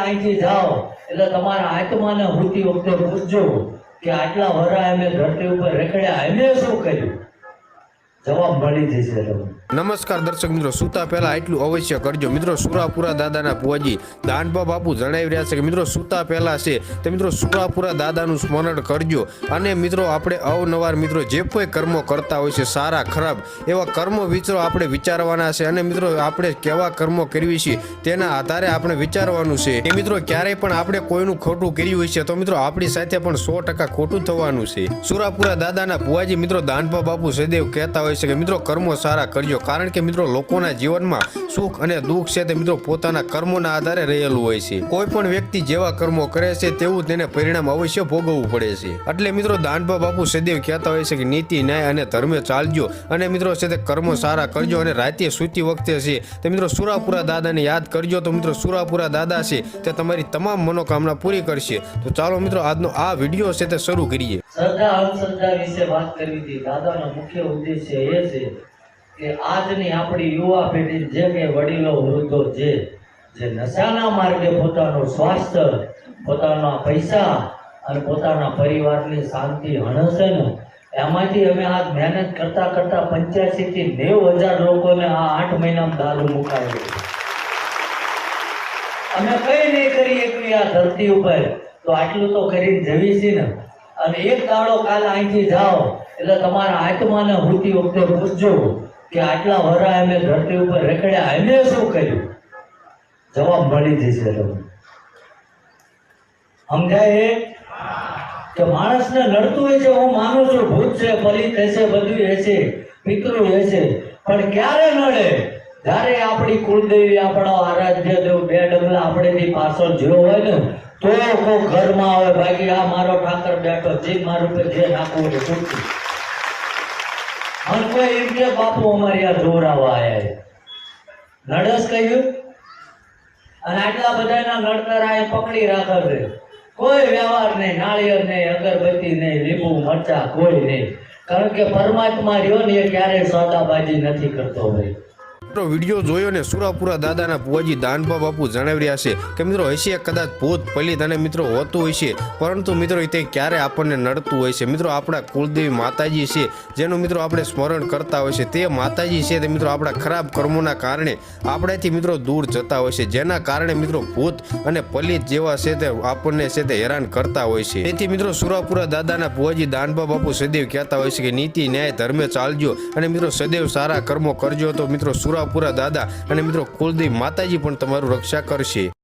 અહીંથી જાઓ. એટલે તમારા આત્માને હોતી વખતે પૂછજો કે આટલા વરા એમને ધરતી ઉપર રેખડ્યા. એમને શું કર્યું? જવાબ મળી જશે તમને. નમસ્કાર દર્શક મિત્રો, સુતા પહેલા એટલું અવશ્ય કરજો. મિત્રો, સુરાપુરા દાદાના ભુવાજી દાનબા બાપુ જણાવી રહ્યા છે કે મિત્રો, સુતા પહેલા છે તે મિત્રો, સુરાપુરા દાદાનું સ્મરણ કરજો. અને મિત્રો, આપણે અવનવાર મિત્રો, જે કોઈ કર્મો કરતા હોય છે, સારા, ખરાબ, એવા કર્મો વિચારો આપણે વિચારવાના છે. અને મિત્રો, આપણે કેવા કર્મો કરવી છે, તેના આધારે આપણે વિચારવાનું છે. એ મિત્રો, ક્યારેય પણ આપણે કોઈનું ખોટું કર્યું હોય છે, તો મિત્રો, આપણી સાથે પણ સો ટકા ખોટું થવાનું છે. સુરાપુરા દાદાના ભુવાજી મિત્રો દાનબા બાપુ સદૈવ કહેતા હોય છે કે મિત્રો, કર્મો સારા કરજો. કારણ કે મિત્રો, લોકોના જીવનમાં સુખ અને દુઃખ છે તે મિત્રો પોતાના કર્મોના આધારે રહેલું હોય છે. કોઈ પણ વ્યક્તિ જેવા કર્મો કરે છે, તેવું તેને પરિણામ અવશ્ય ભોગવવું પડે છે. એટલે મિત્રો, દાનભા બાપુ સદૈવ કહેતા હોય છે કે નીતિ, ન્યાય અને ધર્મે ચાલજો. અને મિત્રો, છે તે કર્મો સારા કરજો અને રાતે સૂતી વખતે છે તે મિત્રો સુરાપુરા દાદાને યાદ કરજો. તો મિત્રો, સુરાપુરા દાદા છે તે તમારી તમામ મનોકામના પૂરી કરશે. તો ચાલો મિત્રો, આજનો આ વીડિયો છે તે શરૂ કરીએ. શ્રદ્ધા, અંધશ્રદ્ધા વિશે વાત કરવી હતી. દાદાનો મુખ્ય ઉદ્દેશ્ય એ છે કે આજની આપણી યુવા પેઢી જે કે વડીલો, વૃદ્ધો જે જે નશાના માર્ગે પોતાનું સ્વાસ્થ્ય પોતાના પૈસા અને પોતાના પરિવારની શાંતિ હણસે ને, એમાંથી અમે આ મહેનત કરતા કરતા પંચ્યાસી થી નેવ હજાર લોકોને આ આઠ મહિનામાં દારૂ મુકાવી અમે કઈ નહીં કરી એકલી આ ધરતી ઉપર. તો આટલું તો કરીને જવી છે ને. અને એક દાડો કાલે અહીંથી જાઓ, એટલે તમારા આત્માને હોતી વખતે પૂછજો. કે આટલા વરા એમને ધરતી ઉપર રેખડ્યા એમને શું કર્યું? જવાબ મળી જશે તમને. સમજાય કે માણસને નડતું હોય છે, હું માનું છું, ભૂત છે, પલિત હશે બધું હશે, પિતૃ હશે, પણ ક્યારે નડે? જ્યારે આપણી કુળદેવી આપણો આરાધ્ય દેવ, બે ડગલા આપણેથી પાછળ જોયો હોય ને, તો કોઈ ઘરમાં આવે, બાકી આ મારો ઠાકર બેઠો, જે મારું જે નાખવું હોય અને કોઈ એમ કે બાપુ અમારી આ જોરાવા આવ્યા નડસ કહ્યું? અને આટલા બધાના નડતરા પકડી રાખે છે. કોઈ વ્યવહાર નહીં, નાળિયેર નહીં, અગરબત્તી નહીં, લીંબુ, મરચા, કોઈ નહીં. કારણ કે પરમાત્મા રહ્યો ને એ ક્યારેય સોદાબાજી નથી કરતો ભાઈ. મિત્રો વીડિયો જોયો ને સુરાપુરા દાદાના ભુવાજી દાનભા બાપુ જણાવી રહ્યા છે કે મિત્રો, હશે કદાચ ભૂત, પલિત અને મિત્રો હોતું હોય છે. પરંતુ મિત્રો તે ક્યારે આપણને નડતું હોય છે? મિત્રો, આપણા કુલદેવી માતાજી છે, જેનું મિત્રો આપણે સ્મરણ કરતા હોય છે. તે માતાજી છે તે મિત્રો આપણા ખરાબ કર્મોના કારણે આપણાથી મિત્રો દૂર જતા હોય છે. જેના કારણે મિત્રો ભૂત અને પલિત જેવા છે તે આપણને છે તે હેરાન કરતા હોય છે. તેથી મિત્રો, સુરાપુરા દાદાના ભુવાજી દાનભા બાપુ સદૈવ કહેતા હોય છે કે નીતિ, ન્યાય, ધર્મે ચાલજો અને મિત્રો, સદૈવ સારા કર્મો કરજો. તો મિત્રો સુરાપુરા દાદા અને મિત્રો કુલદેવ માતાજી પણ તમારું રક્ષા કરશે.